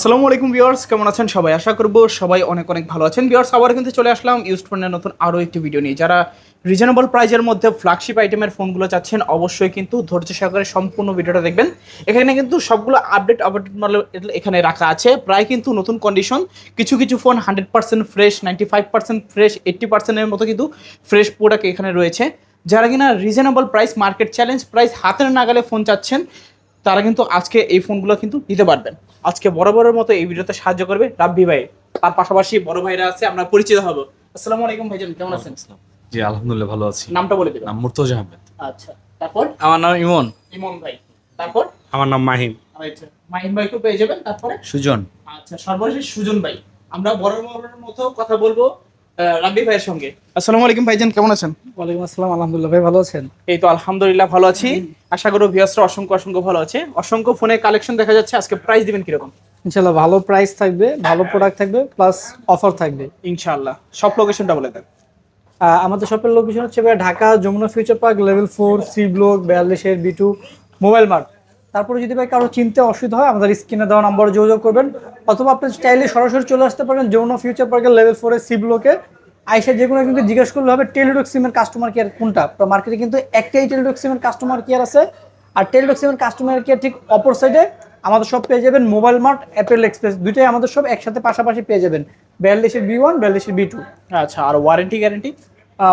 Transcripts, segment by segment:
আসসালামু আলাইকুম ভিউয়ার্স, কেমন আছেন সবাই? আশা করব সবাই অনেক অনেক ভালো আছেন। ভিউয়ার্স আবার কিন্তু চলে আসলাম ইউজ ফোনের নতুন আরও একটি ভিডিও নিয়ে। যারা রিজনেবল প্রাইজের মধ্যে ফ্ল্যাগশিপ আইটেমের ফোনগুলো চাচ্ছেন, অবশ্যই কিন্তু ধৈর্য সহকারে সম্পূর্ণ ভিডিওটা দেখবেন। এখানে কিন্তু সবগুলো আপডেট আপডেট এখানে রাখা আছে। প্রায় কিন্তু নতুন কন্ডিশন কিছু কিছু phone hundred percent fresh ninety five percent fresh eighty পার্সেন্টের মতো কিন্তু ফ্রেশ প্রোডাক্ট এখানে রয়েছে। যারা কিনা reasonable price market challenge price হাতের নাগালে ফোন চাচ্ছেন, তারা কিন্তু আজকে এই ফোনগুলো কিন্তু নিতে পারবেন। আজকে বরাবরের মতো এই ভিডিওতে সাহায্য করবে রাব্বি ভাই। তার পাশাপাশি বড় ভাইরা আছে আমরা পরিচিত হব। আসসালামু আলাইকুম ভাইজান কেমন আছেন? জি আলহামদুলিল্লাহ ভালো আছি। নামটা বলে দিবেন। নাম মুর্তজা আহমেদ। আচ্ছা তারপর? আমার নাম ইমন। ইমন ভাই তারপর? আমার নাম মাহিম। আচ্ছা মাহিন ভাইকে পেয়ে যাবেন তারপরে? সুজন। আচ্ছা সর্বশেষ সুজন ভাই আমরা বড় বড়ের মতো কথা বলব। রাব্বি ভাইয়ের সঙ্গে। আসসালামু আলাইকুম ভাইজান কেমন আছেন? ওয়ালাইকুম আসসালাম আলহামদুলিল্লাহ ভাই ভালো আছেন? এই তো আলহামদুলিল্লাহ ভালো আছি। আশা করো ভিউয়ার্সরা অসংখ্য অসংখ্য ভালো আছে। অসংখ্য ফোনের কালেকশন দেখা যাচ্ছে। আজকে প্রাইস দিবেন কীরকম? ইনশাল্লাহ ভালো প্রাইস থাকবে ভালো প্রোডাক্ট থাকবে প্লাস অফার থাকবে। ইনশাআল্লাহ। সব লোকেশনটা বলে দেন। আহ, আমাদের শপের লোকেশন হচ্ছে Dhaka Jamuna future park level four C block বিয়াল্লিশের B two mobile mart তারপরে যদি ভাই কারও চিনতে অসুবিধা হয়, আমাদের স্ক্রিনে দেওয়া নম্বরে যোগাযোগ করবেন। অথবা আপনি স্টাইলে সরাসরি চলে আসতে পারেন যমুনা ফিউচার পার্কের লেভেল ফোরের সি ব্লকে আইসা যে কোনো কিন্তু জিজ্ঞেস করলে হবে টেলিডক সিমের কাস্টমার কেয়ার কোনটা? তো মার্কেটে কিন্তু একটাই টেলিডক সিমের কাস্টমার কেয়ার আছে। আর টেলিডক সিমের কাস্টমার কেয়ার ঠিক অপর সাইডে আমাদের সব পেয়ে যাবেন মোবাইল মার্ট অ্যাপেল এক্সপ্রেস দুইটাই আমাদের সব একসাথে পাশাপাশি পেয়ে যাবেন। বিয়াল্লিশের বি ওয়ান বিয়াল্লিশের বি টু আচ্ছা আর ওয়ারেন্টি গ্যারান্টি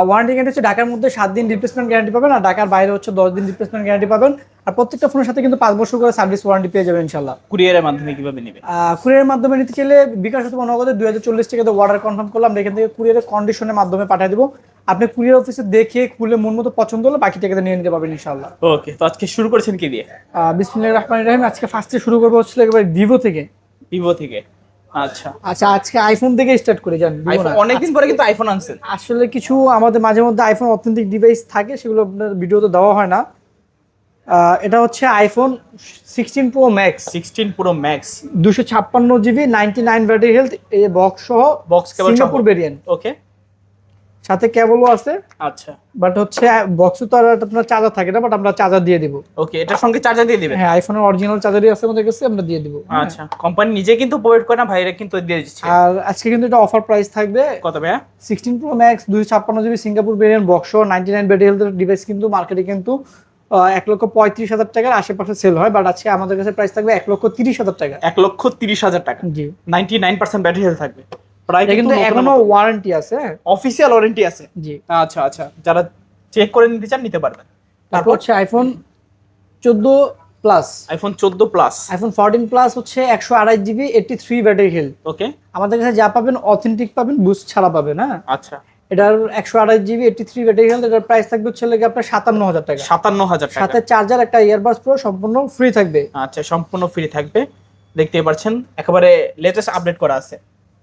ওয়ারেন্টি গ্যারান্টি হচ্ছে ঢাকার মধ্যে সাত দিন রিপ্লেসমেন্ট গ্যারান্টি পাবেন আর ঢাকার বাইরে হচ্ছে দশ দিন রিপ্লেসমেন্ট গ্যারান্টি পাবেন। আর প্রত্যেকটা ফোনের সাথে কিন্তু পাঁচ বছর করে সার্ভিস ওয়ারেন্টি পেয়ে যাবেন ইনশাল্লাহ কুরিয়ারের মাধ্যমে কীভাবে নেবে? কুরিয়ারের মাধ্যমে নিতে চাইলে বিকাশ অথবা নগদে দুই হাজার চল্লিশ টাকা অর্ডার কনফার্ম করলাম এখান থেকে কুরিয়ারের কন্ডিশনের মাধ্যমে পাঠিয়ে দেবো। আপনি কুরিয়ার অফিসে দেখে খুলে মন মতো পছন্দ হলে বাকি টাকাতে নিয়ে নিতে পারবেন ইনশাল্লাহ ওকে তো আজকে শুরু করেছেন কি দিয়ে? বিসমিল্লাহ রহমান রহিম আজকে ফার্স্টে শুরু করব হচ্ছে একেবারে ভিভো থেকে। ভিভো থেকে। আচ্ছা। আচ্ছা আজকে আইফোন থেকে স্টার্ট করে যান অনেকদিন পরে কিন্তু আইফোন আনছেন। আসলে কিছু আমাদের মাঝে মধ্যে আইফোন অথেন্টিক ডিভাইস থাকে সেগুলো আপনার ভিডিওতে দেওয়া হয় না। আহ, এটা হচ্ছে iPhone sixteen pro max sixteen pro max দুশো ছাপ্পান্ন GB ninety nine battery health এই বক্স সহ box cable Singapore variant okay সাথে কেবলও আছে আচ্ছা। বাট হচ্ছে বক্সে তো আর আপনার চার্জার থাকে না বাট আমরা চার্জার দিয়ে দিব। ওকে এটার সঙ্গে চার্জার দিয়ে দিবেন? হ্যাঁ আইফোনের অরিজিনাল চার্জারই আছে আমাদের কাছে আমরা দিয়ে দিব। আচ্ছা কোম্পানি নিজে কিন্তু প্রোভাইড করে না ভাইরা কিন্তু দিয়ে দিচ্ছে। আর আজকে কিন্তু এটা অফার প্রাইস থাকবে কত ভাইয়া? সিক্সটিন প্রো ম্যাক্স দুশো ছাপ্পান্ন GB Singapore variant box ninety nine battery হেলথের ডিভাইস কিন্তু মার্কেটে কিন্তু এক লক্ষ পঁয়ত্রিশ হাজার টাকার আশেপাশে সেল হয় বাট আজকে আমাদের কাছে প্রাইস থাকবে এক লক্ষ তিরিশ হাজার টাকা। এক লক্ষ তিরিশ হাজার টাকা। জি। Ninety nine percent battery health থাকবে। প্রায় কিন্তু এখনও ওয়ারেন্টি আছে? অফিসিয়াল ওয়ারেন্টি আছে। জি। আচ্ছা আচ্ছা। যারা চেক করে নিতে চান নিতে পারবেন। তারপর হচ্ছে আইফোন চোদ্দ প্লাস আইফোন চোদ্দ প্লাস আইফোন ফোরটিন প্লাস হচ্ছে একশো আড়াই GB eighty three battery health okay আমাদের কাছে যা পাবেন অথেন্টিক পাবেন বুস্ট ছাড়া পাবেন হ্যাঁ? আচ্ছা। এটার একশো আড়াই GB eighty three battery health এটার প্রাইস থাকবে হচ্ছে লেগে আপনার সাতান্ন হাজার টাকা। সাতান্ন হাজার টাকা। সাথে চার্জার একটা ইয়ারবাডস প্রো সম্পূর্ণ ফ্রি থাকবে। আচ্ছা সম্পূর্ণ ফ্রি থাকবে। দেখতেই পাচ্ছেন একেবারে লেটেস্ট আপডেট করা আছে।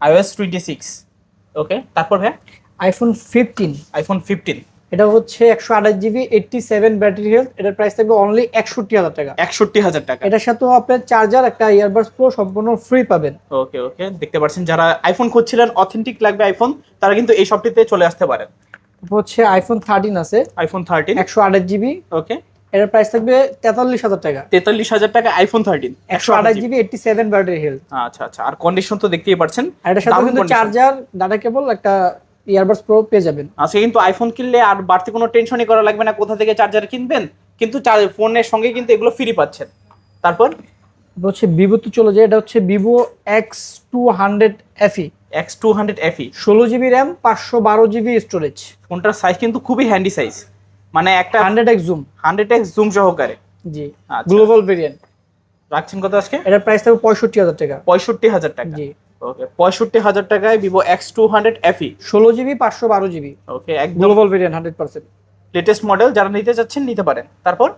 আইওএস টোয়েন্টি সিক্স ওকে তারপর ভাই আইফোন ফিফটিন আইফোন ফিফটিন এটা হচ্ছে একশো আঠাশ GB eighty seven battery health এটার প্রাইস থাকবে অনলি একষট্টি হাজার টাকা। একষট্টি হাজার টাকা। এটার সাথেও আপনার চার্জার একটা ইয়ারবাডস প্রো সম্পূর্ণ ফ্রি পাবেন। ওকে ওকে দেখতে পাচ্ছেন। যারা আইফোন খুঁজছিলেন অথেন্টিক লাগবে আইফোন তারা কিন্তু এই শপটিতে চলে আসতে পারেন। হচ্ছে আইফোন থার্টিন আছে। আইফোন থার্টিন একশো আঠাশ জিবি। ওকে এটার প্রাইস থাকবে তেতাল্লিশ হাজার টাকা। তেতাল্লিশ হাজার টাকা আইফোন থার্টিন একশো আঠাশ GB eighty seven battery health আচ্ছা আচ্ছা আর কন্ডিশন তো দেখতেই পাচ্ছেন আর এটার সাথে কিন্তু চার্জার ডাটা কেবল একটা ইয়ারবাডস প্রো পেয়ে যাবেন। আজকে কিন্তু আইফোন কিনলে আর বাড়তি কোনো টেনশনই করা লাগবে না কোথা থেকে চার্জার কিনবেন? কিন্তু ফোনের সঙ্গে কিন্তু এগুলো ফ্রি পাচ্ছেন। তারপর? তারপর হচ্ছে ভিভো তো চলে যায় এটা হচ্ছে Vivo X two hundred FE X two hundred FE ষোলো জিবি র্যাম পাঁচশো বারো জিবি স্টোরেজ ফোনটার সাইজ কিন্তু খুবই হ্যান্ডি সাইজ মানে একটা hundred x zoom hundred x zoom সহকারে। জি। আচ্ছা। গ্লোবাল ভেরিয়েন্ট রাখছেন কত আজকে? এটার প্রাইস থাকবে পঁয়ষট্টি হাজার টাকা। পঁয়ষট্টি হাজার টাকা। জি। ওকে পঁয়ষট্টি হাজার টাকায় Vivo X two hundred FE ষোলো জিবি পাঁচশো বারো জিবি ওকে একদম global variant hundred percent latest model যারা নিতে চাচ্ছেন নিতে পারেন। তারপর?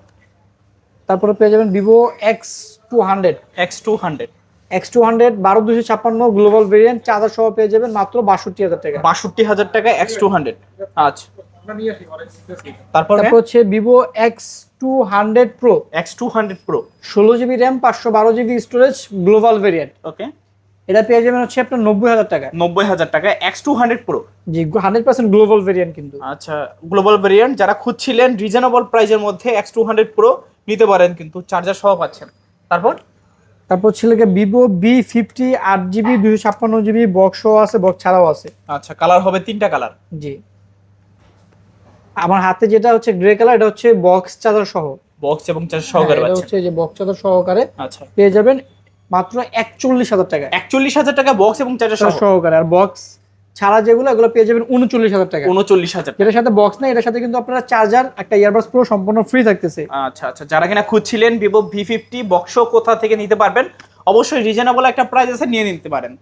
তারপরে পেয়ে যাবেন Vivo X two hundred X two hundred X two hundred বারো দুশো ছাপ্পান্ন গ্লোবাল ভেরিয়েন্ট চার্জার সহ পেয়ে যাবেন মাত্র বাষট্টি হাজার টাকা। বাষট্টি হাজার টাকা এক্স টু হান্ড্রেড আচ্ছা। তারপর? তারপর হচ্ছে Vivo X two hundred Pro X two hundred Pro ষোলো জিবি র্যাম পাঁচশো বারো GB storage global variant okay এটা পেয়ে যাবেন হচ্ছে আপনার নব্বই হাজার টাকা নব্বই হাজার টাকা এক্স টু হান্ড্রেড প্রো জি হান্ড্রেড পার্সেন্ট গ্লোবাল ভেরিয়েন্ট কিন্তু। আচ্ছা গ্লোবাল ভেরিয়েন্ট যারা খুঁজছিলেন রিজনেবল প্রাইজের মধ্যে এক্স টু হান্ড্রেড প্রো নিতে পারেন কিন্তু চার্জার সহ পাচ্ছেন। তারপর? তারপর ছিল গিয়ে ভিভো বি ফিফটি আট জিবি দুশো ছাপ্পান্ন জিবি বক্সও আছে বক্স ছাড়াও আছে। আচ্ছা কালার হবে তিনটা কালার জি। আমার হাতে যেটা হচ্ছে গ্রে কালার এটা হচ্ছে বক্স চাদর সহ। বক্স এবং চার্জ সহকারে হ্যাঁ, এটা হচ্ছে যে বক্স চাদর সহকারে আচ্ছা। পেয়ে যাবেন মাত্র একচল্লিশ হাজার টাকা। একচল্লিশ হাজার টাকা বক্স এবং সহ। সহকারে। আর বক্স ছাড়া যেগুলো এগুলো পেয়ে যাবেন উনচল্লিশ হাজার টাকা। উনচল্লিশ হাজার যেটার সাথে বক্স নেই এটার সাথে কিন্তু আপনারা চার্জার একটা ইয়ারবাস পুরো সম্পূর্ণ ফ্রি থাকতেছে। আচ্ছা আচ্ছা। যারা কিনা খুঁজছিলেন ভিভো ভি ফিফটি বক্স কোথা থেকে নিতে পারবেন অবশ্যই রিজনেবল একটা প্রাইস আছে নিয়ে নিতে পারেন।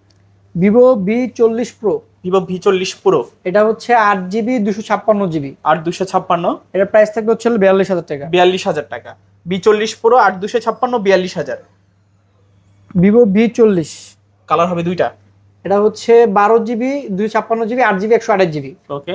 ভিভো বি চল্লিশ প্রো ভিভো ভি চল্লিশ প্রো এটা হচ্ছে আট জিবি দুশো ছাপ্পান্ন জিবি। আর দুশো ছাপ্পান্ন? এটার প্রাইস থাকবে হচ্ছে বিয়াল্লিশ হাজার টাকা। বিয়াল্লিশ হাজার টাকা। বি চল্লিশ প্রো আট দুশো ছাপ্পান্ন বিয়াল্লিশ হাজার। ভিভো বি চল্লিশ। কালার হবে দুইটা। এটা হচ্ছে বারো জিবি দুই ছাপ্পান্ন জিবি আট জিবি একশো আঠাশ জিবি। ওকে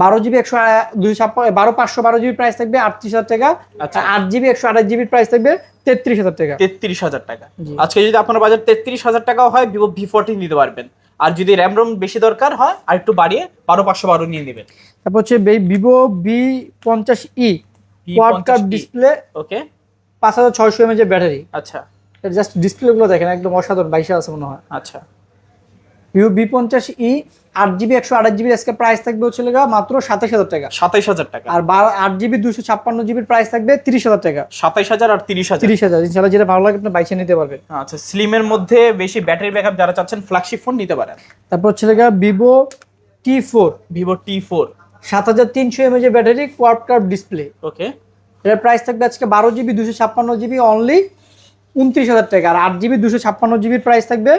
বারো জিবি একশো দুই ছাপ্পান্ন বারো পাঁচশো বারো জিবি প্রাইস থাকবে আটত্রিশ হাজার টাকা। আচ্ছা। আট জিবি একশো আঠাশ জিবির প্রাইস থাকবে তেত্রিশ হাজার টাকা। তেত্রিশ হাজার টাকা। আজকে যদি আপনার বাজার তেত্রিশ হাজার টাকাও হয় ভিভো ভি ফোরটিন নিতে পারবেন। আর যদি র্যাম রোম বেশি দরকার হয় আর একটু বাড়িয়ে বারো পাঁচশো বারো নিয়ে নেবেন। তারপর হচ্ছে ভিভো বি পঞ্চাশ E quad curve display okay পাঁচ হাজার ছয়শো এমএজ এর ব্যাটারি আচ্ছা জাস্ট ডিসপ্লে গুলো দেখেন একদম অসাধারণ বাইশে আছে মনে হয়। আচ্ছা। ভিভো বি পঞ্চাশ ই আট জিবি একশো আঠাশ জিবি আজকে প্রাইস থাকবে হচ্ছে মাত্র সাতাশ হাজার টাকা। সাতাইশ হাজার টাকা। আর আট জিবি দুশো ছাপ্পান্ন জিবির প্রাইস থাকবে তিরিশ হাজার টাকা। সাতাইশ হাজার আর তিরিশ হাজার। তিরিশ হাজার। ইনশাল্লাহ যেটা ভালো লাগে আপনি বাইশে নিতে পারবেন। আচ্ছা স্লিমের মধ্যে বেশি ব্যাটারি ব্যাকআপ যারা চাচ্ছেন ফ্ল্যাগশিপ ফোন নিতে পারেন। তারপর হচ্ছে Vivo T four Vivo T four সাত হাজার তিনশো mAh battery quad curve display okay এটার প্রাইস থাকবে আজকে বারো জিবি দুশো ছাপ্পান্ন জিবি অনলি উনত্রিশ হাজার টাকা। আর আট জিবি দুশো ছাপ্পান্ন জিবির প্রাইস থাকবে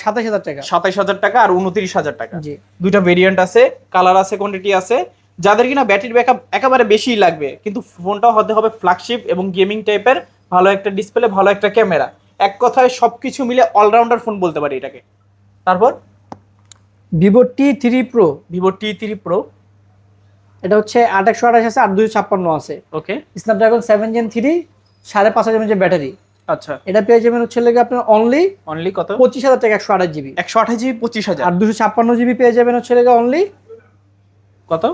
সাতাশ হাজার টাকা। সাতাইশ হাজার টাকা আর উনত্রিশ হাজার টাকা। দুইটা ভেরিয়েন্ট আছে কালার আছে কোয়ান্টিটি আছে। যাদের কিনা ব্যাটারি ব্যাকআপ একেবারে বেশি লাগবে কিন্তু ফোনটাও হতে হবে ফ্ল্যাগশিপ এবং গেমিং টাইপের ভালো একটা ডিসপ্লে ভালো একটা ক্যামেরা এক কথায় সবকিছু মিলে অলরাউন্ডার ফোন বলতে পারি এটাকে। তারপর? Vivo T three Pro Vivo T three Pro এটা হচ্ছে আট একশো আঠাশ আছে আট দুশো ছাপ্পান্ন আছে। Okay Snapdragon seven Gen three সাড়ে পাঁচ হাজার ব্যাটারি আচ্ছা। এটা পেয়ে যাবেন হচ্ছে লেগে আপনার অনলি অনলি কত? পঁচিশ হাজার টাকা একশো আঠাশ জিবি। একশো আঠাশ জিবি পঁচিশ হাজার। আর দুশো ছাপ্পান্ন জিবি পেয়ে যাবেন হচ্ছে লেগে অনলি কত?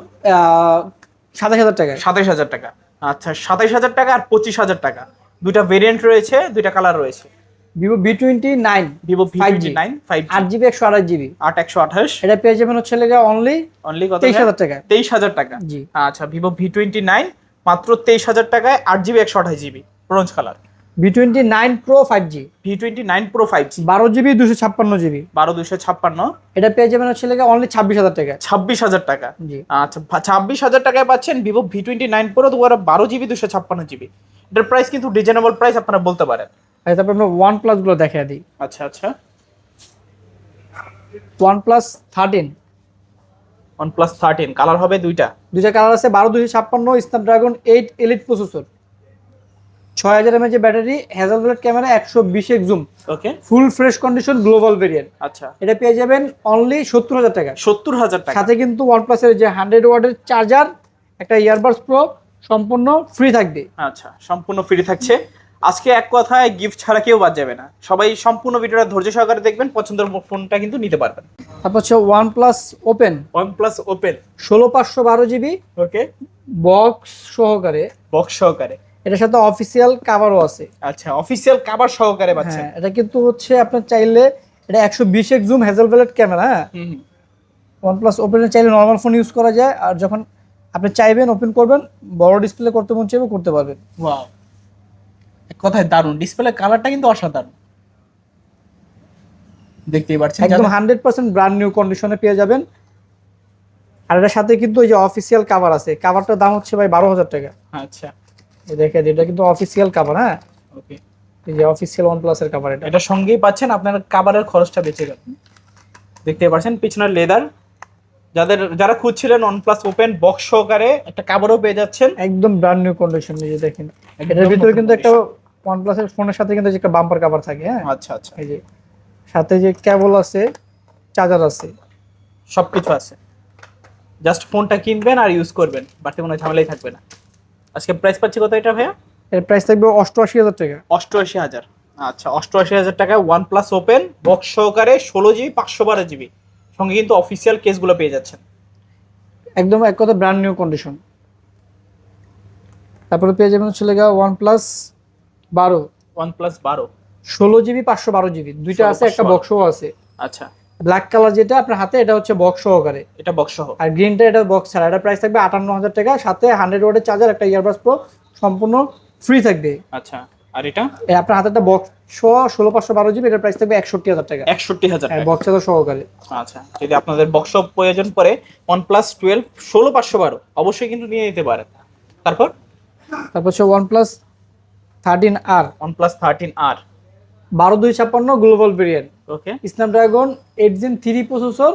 সাতাশ হাজার টাকা। সাতাইশ হাজার টাকা। আচ্ছা সাতাইশ হাজার টাকা আর পঁচিশ হাজার টাকা। দুইটা ভেরিয়েন্ট রয়েছে দুইটা কালার রয়েছে। Vivo V twenty nine Vivo V 5G nine five আট জিবি একশো আঠাশ জিবি। আট একশো আঠাশ। এটা পেয়ে যাবেন হচ্ছে লেগে অনলি অনলি কত তেইশ হাজার টাকা। তেইশ হাজার টাকা। জি। আচ্ছা ভিভো ভি টোয়েন্টি নাইন মাত্র তেইশ হাজার টাকায় আট জিবি একশো আঠাশ GB. Bronze colour V twenty nine Pro five G V twenty nine Pro five G বারো জিবি দুশো ছাপ্পান্ন জিবি। বারো দুশো ছাপ্পান্ন। এটা পেয়ে যাবেন হচ্ছে লেগে অনলি ছাব্বিশ হাজার টাকা ছাব্বিশ হাজার টাকা। জি। আচ্ছা ছাব্বিশ হাজার টাকায় পাচ্ছেন Vivo V twenty nine Pro দুবারা বারো জিবি দুশো ছাপ্পান্ন জিবি। এটার প্রাইস কিন্তু রিজনেবল প্রাইস আপনারা বলতে পারেন। আর তারপর আমরা ওয়ান প্লাসগুলো দেখা দিই। আচ্ছা আচ্ছা। OnePlus thirteen OnePlus thirteen colour হবে দুইটা। দুইটা কালার আছে বারো দুশো ছাপ্পান্ন স্ন্যাপড্রাগন এইট এলিট প্রসেসর ছয় হাজার এমএচ ব্যাটারি হ্যাজালব্লেড ক্যামেরা একশো বিশ zoom okay full fresh condition global variant আচ্ছা। এটা পেয়ে যাবেন অনলি সত্তর হাজার টাকা। সত্তর হাজার টাকা। সাথে কিন্তু ওয়ান প্লাসের যে হান্ড্রেড ওয়ার্ডের চার্জার একটা ইয়ারবাডস প্রো সম্পূর্ণ ফ্রি থাকবে। আচ্ছা সম্পূর্ণ ফ্রি থাকছে। আজকে এক কথায় গিফট ছাড়া কেউ বাদ যাবে না। সবাই সম্পূর্ণ ভিডিওটা ধৈর্য সহকারে দেখবেন পছন্দের ফোনটা কিন্তু নিতে পারবেন। তারপর হচ্ছে one plus open one plus open ষোলো পাঁচশো বারো জিবি ওকে বক্স সহকারে। বক্স সহকারে। এটার সাথে অফিসিয়াল কাভারও আছে। আচ্ছা অফিসিয়াল কাভার সহকারে পাচ্ছেন হ্যাঁ এটা কিন্তু হচ্ছে আপনার চাইলে এটা একশো বিশ এক জুম হ্যাজেল ভেলেট ক্যামেরা হ্যাঁ? হুম হুম। ওয়ান প্লাস ওপেনে চাইলে নর্মাল ফোন ইউজ করা যায় আর যখন আপনি চাইবেন ওপেন করবেন বড় ডিসপ্লে করতে মন চাইবে করতে পারবেন। ওয়াও এক কথায় দারুণ। ডিসপ্লে কালারটা কিন্তু অসাধারণ। দেখতেই পাচ্ছেন একদম হান্ড্রেড পার্সেন্ট ব্র্যান্ড নিউ কন্ডিশনে পেয়ে যাবেন। আর এটার সাথে কিন্তু ওই যে অফিসিয়াল কাভার আছে। কাভারটার দাম হচ্ছে ভাই বারো হাজার টাকা। আচ্ছা। দেখে এটা কিন্তু অফিসিয়াল কাভার হ্যাঁ? ওকে এই যে অফিসিয়াল ওয়ান প্লাসের কাভার এটা। এটা সঙ্গেই পাচ্ছেন আপনার কাভারের খরচটা বেঁচে গেল। দেখতে পাচ্ছেন পিছনের লেদার যাদের যারা খুঁজছিলেন ওয়ান প্লাস ওপেন বক্স সহকারে একটা কাভারও পেয়ে যাচ্ছেন। একদম ব্র্যান্ড নিউ কন্ডিশন এই যে দেখেন। এটার ভিতরে কিন্তু একটা ওয়ান প্লাসের ফোনের সাথে কিন্তু যে একটা বাম্পার কাভার থাকে হ্যাঁ? আচ্ছা আচ্ছা। এই যে সাথে যে কেবল আছে চার্জার আছে। সবকিছু আছে। জাস্ট ফোনটা কিনবেন আর ইউজ করবেন বাড়তি কোনো ঝামেলাই থাকবে না। আজকে প্রাইস পাচ্ছি কত এটা ভাইয়া? এর প্রাইস থাকবে অষ্টআশি হাজার টাকা। অষ্টআশি হাজার। আচ্ছা অষ্টআশি হাজার টাকায় ওয়ান প্লাস ওপেন বক্স সহকারে ষোলো জিবি পাঁচশো বারো জিবি সঙ্গে কিন্তু অফিসিয়াল কেসগুলো পেয়ে যাচ্ছেন। একদম এক কথা ব্র্যান্ড নিউ কন্ডিশন তারপরে পেয়ে যাবেন হচ্ছে লেগা ওয়ান প্লাস বারো। ওয়ান প্লাস বারো। ষোলো জিবি পাঁচশো বারো জিবি দুইটা আছে একটা বক্সও আছে। আচ্ছা। ব্ল্যাক কালার যেটা আপনার হাতে এটা হচ্ছে বক্স সহকারে। এটা বক্স সহ। আর গ্রিনটা এটা বক্স ছাড়া। এটা প্রাইস থাকবে আটান্ন হাজার টাকা। সাথে হান্ড্রেড ওয়াটের চার্জার একটা ইয়ারবাস প্রো সম্পূর্ণ ফ্রি থাকবে। আচ্ছা আর এটা? আপনার হাতে একটা বক্স সহ ষোলো পাঁচশো বারো জিবি এটার প্রাইস থাকবে একষট্টি হাজার টাকা। একষট্টি হাজার টাকা। বক্স চার্জার সহকারে। আচ্ছা যদি আপনাদের বক্স প্রয়োজন পড়ে ওয়ান প্লাস টুয়েলভ ষোলো পাঁচশো বারো অবশ্যই কিন্তু নিয়ে নিতে পারেন। তারপর? তারপর হচ্ছে OnePlus thirteen R OnePlus thirteen R বারো দুই ছাপ্পান্ন global variant okay Snapdragon eight Gen three processor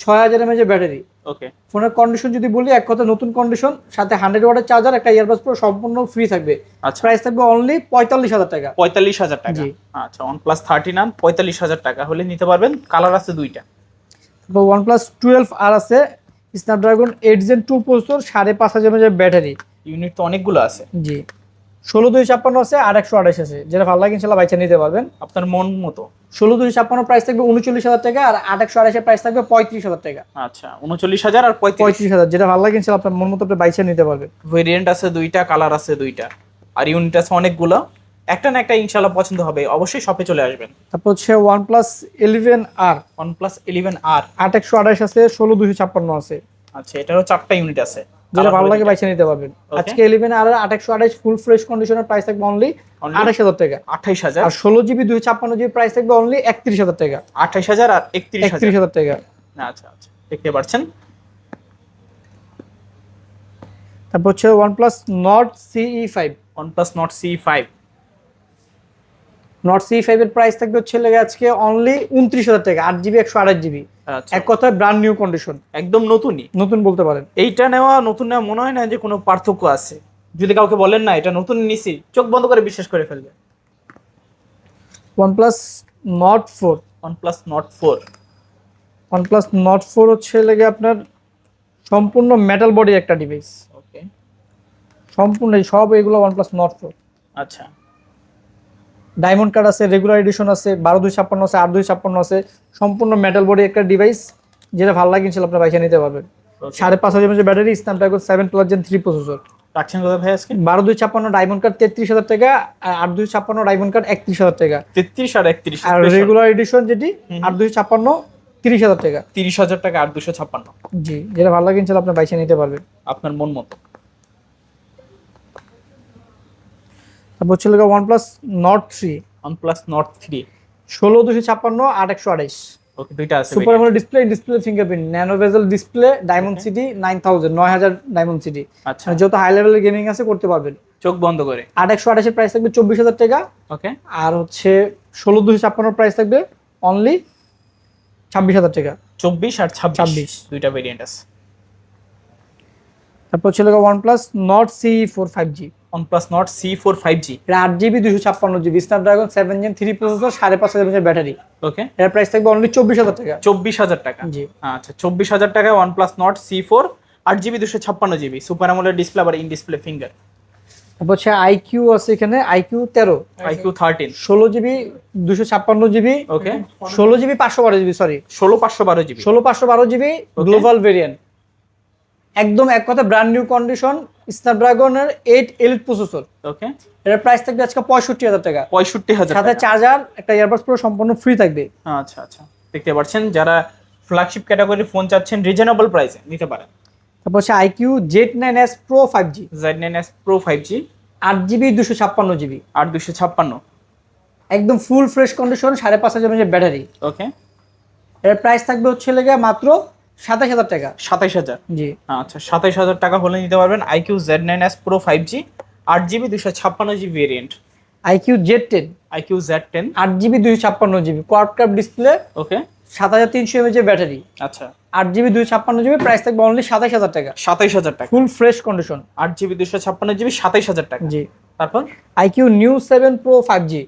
ছয় হাজার এমএচ ব্যাটারি ওকে ফোনের কন্ডিশন যদি বলি এক কথা নতুন কন্ডিশন সাথে হান্ড্রেড ওয়াটের চার্জার একটা ইয়ারবাস প্রো সম্পূর্ণ ফ্রি থাকবে। আচ্ছা। প্রাইস থাকবে অনলি পঁয়তাল্লিশ হাজার টাকা। পঁয়তাল্লিশ হাজার টাকা। আচ্ছা ওয়ান প্লাস থার্টিন আর পঁয়তাল্লিশ হাজার টাকা হলে নিতে পারবেন। কালার আছে দুইটা। তারপর ওয়ান প্লাস টুয়েলভ আর আছে Snapdragon eight Gen two processor সাড়ে পাঁচ হাজার এমএচ ব্যাটারি ইউনিট তো অনেকগুলো আছে। জি। ষোলো দুই ছাপ্পান্ন আছে আর একশো আঠাশ আছে। যেটা ভালো লাগে ইনশাল্লাহ বাইচা নিতে পারবেন। আপনার মন মতো। ষোলো দুই ছাপ্পান্ন প্রাইস থাকবে উনচল্লিশ হাজার টাকা আর আট একশো আঠাশের প্রাইস থাকবে পঁয়ত্রিশ হাজার টাকা। আচ্ছা উনচল্লিশ হাজার আর পঁয়ত্রিশ। হাজার যেটা ভালো লাগে ইনশাল্লাহ আপনার মন মতো আপনি বাইচা নিতে পারবেন। ভেরিয়েন্ট আছে দুইটা কালার আছে দুইটা আর ইউনিট আছে অনেকগুলো। একটা না একটা ইনশাল্লাহ পছন্দ হবে অবশ্যই শপে চলে আসবেন। তারপর হচ্ছে OnePlus eleven R OnePlus eleven R আট একশো আঠাশ আছে ষোলো দুশো ছাপ্পান্ন আছে। আচ্ছা এটারও চারটা ইউনিট আছে। যেটা ভালো লাগে বাইসে নিতে পারবেন। আজকে ইলেভেন আর একশো আঠাশ ফুল ফ্রেশ কন্ডিশনের প্রাইস থাকবে অনলি? আঠাশ হাজার টাকা। আঠাইশ হাজার? আর ষোলো জিবি দুই ছাপ্পান্ন জিবি প্রাইস থাকবে অনলি একত্রিশ হাজার টাকা। আঠাইশ হাজার আর একত্রিশ একত্রিশ হাজার টাকা। আচ্ছা আচ্ছা দেখতে পাচ্ছেন তারপর হচ্ছে OnePlus Nord CE five OnePlus Nord C five Nord C five এর প্রাইস থাকবে হচ্ছে লেগে আজকে অনলি উনত্রিশ হাজার টাকা আট জিবি একশো আঠাশ জিবি আচ্ছা। এক কথায় ব্র্যান্ড নিউ কন্ডিশন একদম নতুনই। নতুন বলতে পারেন। এইটা নেওয়া নতুন নেওয়া মনে হয় না যে কোনো পার্থক্য আছে। যদি কাউকে বলেন না এটা নতুন নিছি চোখ বন্ধ করে বিশ্বাস করে ফেলবে। OnePlus Nord four OnePlus Nord four OnePlus Nord four হচ্ছে লেগে আপনার সম্পূর্ণ মেটাল বডি একটা ডিভাইস ওকে সম্পূর্ণ সব এগুলো ওয়ান প্লাস নট ফোর আচ্ছা। ডায়মন্ড কার্ড আছে রেগুলার এডিশন আছে বারো দুই ছাপ্পান্ন আছে আট দুই ছাপ্পান্ন আছে সম্পূর্ণ মেটাল বডি একটা ডিভাইস যেটা ভালো লাগে ইনশাল্লাহ আপনার বাইকে নিতে পারবেন। সাড়ে পাঁচ হাজার battery Snapdragon seven plus Gen three processor রাখছেন কোথায় ভাই আজকে? বারো দুই ছাপ্পান্ন ডায়মন্ড কার্ড তেত্রিশ হাজার টাকা আর আট দুই ছাপ্পান্ন ডায়মন্ড কার্ড একত্রিশ হাজার টাকা। তেত্রিশ আর একত্রিশ আর রেগুলার এডিশন যেটি আট দুই ছাপ্পান্ন তিরিশ হাজার টাকা। তিরিশ হাজার টাকা আর দুশো ছাপ্পান্ন। জি যেটা ভালো লাগে ইনশাল্লাহ আপনার বাইসে নিতে পারবেন। আপনার মন মতো। তারপর হচ্ছে লোক OnePlus Nord three OnePlus Nord three ষোলো দুশো ছাপ্পান্ন আট একশো আঠাইশ দুইটা super AMOLED display display nano bezel display Dimensity 9000 9000 Dimensity আচ্ছা। যত হাই লেভেলের গেমিং আছে করতে পারবেন। চোখ বন্ধ করে। 8128 এর প্রাইস থাকবে 24000 টাকা। ওকে। আর হচ্ছে 16256 এর প্রাইস থাকবে অনলি 26000 টাকা। 24 আর 26 দুইটা ভেরিয়েন্ট আছে। তারপর ছিল OnePlus Nord CE4 5G OnePlus Nord C4 5G এটা 8GB 256GB Snapdragon 7 Gen 3 processor 5500 mAh battery. Okay এর প্রাইস থাকবে অনলি 24000 টাকা। 24000 টাকা। জি। আচ্ছা 24000 টাকায় OnePlus Nord C4 8GB 256GB super AMOLED display R in display finger তারপর আছে IQ আছে এখানে IQ 13 IQ 13 ষোলো জিবি দুশো ছাপ্পান্ন ওকে ষোলো জিবি পাঁচশো বারো জিবি সরি ষোলো পাঁচশো বারো জিবি ষোলো পাঁচশো বারো জিবি গ্লোবাল ভেরিয়েন্ট একদম এক কথা ব্র্যান্ড নিউ কন্ডিশন স্ন্যাপড্রাগনের এইট এলিট প্রসেসর ওকে এর প্রাইস থাকবে আজকে পঁয়ষট্টি হাজার টাকা। পঁয়ষট্টি হাজার সাথে চার্জার একটা ইয়ারবাডস পুরো সম্পূর্ণ ফ্রি থাকবে। আচ্ছা আচ্ছা। দেখতে পাচ্ছেন যারা ফ্ল্যাগশিপ ক্যাটাগরির ফোন চাচ্ছেন রিজনেবল প্রাইসে নিতে পারেন। তারপর হচ্ছে IQ Z nine S Pro five G Z nine S Pro five G আট জিবি দুশো ছাপ্পান্ন জিবি আট দুশো ছাপ্পান্ন। একদম ফুল ফ্রেশ কন্ডিশন সাড়ে পাঁচ হাজার ব্যাটারি ওকে এর প্রাইস থাকবে হচ্ছে লেগে মাত্র সাতাশ হাজার টাকা। সাতাইশ হাজার? জি। আচ্ছা সাতাইশ হাজার টাকা হলে নিতে পারবেন IQ Z nine S Pro five G আট জিবি দুশো ছাপ্পান্ন GB variant IQ Z ten. IQ Z ten. আট জিবি দুশো ছাপ্পান্ন GB. Quad curve display okay. সাত হাজার তিনশো এমএচ ব্যাটারি আচ্ছা। আট জিবি দুশো ছাপ্পান্ন জিবি প্রাইস থাকবে অনলি সাতাশ হাজার টাকা। সাতাইশ হাজার টাকা। ফুল ফ্রেশ কন্ডিশন আট জিবি দুশো ছাপ্পান্ন জিবি সাতাইশ হাজার টাকা। জি। তারপর? IQ Neo seven Pro five G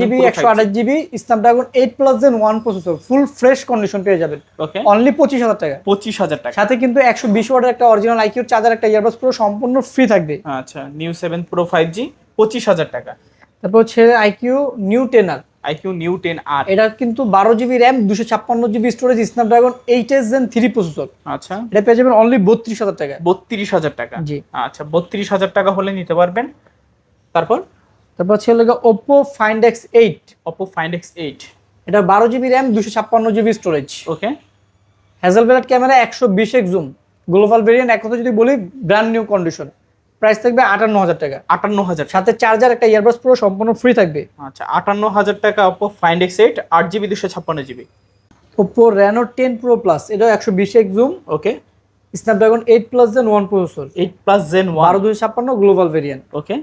GB একশো আঠাশ GB Snapdragon eight plus one processor full fresh condition পেয়ে যাবেন। ওকে অনলি পঁচিশ হাজার টাকা। পঁচিশ হাজার টাকা। সাথে কিন্তু একশো বিশ ওয়াটের একটা অরিজিনাল আইকিউ চার্জার একটা ইয়ারবাস পুরো সম্পূর্ণ ফ্রি থাকবে। আচ্ছা Neo seven Pro five G পঁচিশ হাজার টাকা। তারপর হচ্ছে IQ Neo ten R IQ Neo ten R এটা কিন্তু বারো জিবি র্যাম দুশো ছাপ্পান্ন GB storage Snapdragon eight S Gen three processor আচ্ছা। এটা পেয়ে যাবেন অনলি বত্রিশ হাজার টাকা বত্রিশ হাজার টাকা। জি। আচ্ছা বত্রিশ হাজার টাকা হলে নিতে পারবেন। তারপর? তারপর ছিল Oppo Find X eight Oppo Find X eight এটা বারো জিবি র্যাম দুশো ছাপ্পান্ন GB storage okay Hasselblad camera একশো বিশ এক্স জুম গ্লোবাল ভেরিয়েন্ট এক কথা যদি বলি ব্র্যান্ড নিউ কন্ডিশন প্রাইস থাকবে আটান্ন হাজার টাকা। আটান্ন হাজার। সাথে চার্জার একটা ইয়ারবাস পুরো সম্পূর্ণ ফ্রি থাকবে। আচ্ছা আটান্ন হাজার টাকা অপো ফাইন্ড এক্স এইট আট জিবি দুশো ছাপ্পান্ন GB Oppo Reno ten Pro plus এটাও একশো বিশ x zoom okay Snapdragon eight plus Gen one processor eight plus Gen one বারো দুশো ছাপ্পান্ন global variant okay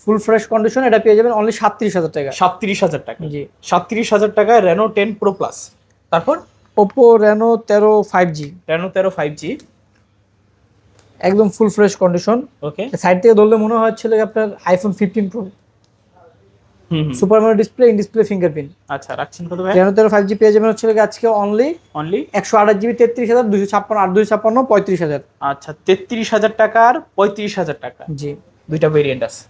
full fresh condition এটা পেয়ে যাবেন অনলি সাতত্রিশ হাজার টাকা। সাতত্রিশ হাজার টাকা। জি। সাতত্রিশ হাজার টাকায় রেনো টেন প্রো প্লাস তারপর? ওপো রেনো তেরো ফাইভ জি রেনো তেরো ফাইভ জি একদম full fresh condition okay side থেকে ধরলে মনে হচ্ছিল যে আপনার iPhone fifteen Pro. Super nano display in display fingerprint আচ্ছা রাখছেন কত ভাই? রেনো তেরো ফাইভ জি পেয়ে যাবেন হচ্ছে আজকে অনলি অনলি একশো আঠাশ জিবি তেত্রিশ হাজার দুশো ছাপ্পান্ন আট দুশো ছাপ্পান্ন পঁয়ত্রিশ হাজার। আচ্ছা তেত্রিশ হাজার টাকার পঁয়ত্রিশ হাজার টাকা। জি। দুইটা ভেরিয়েন্ট আছে।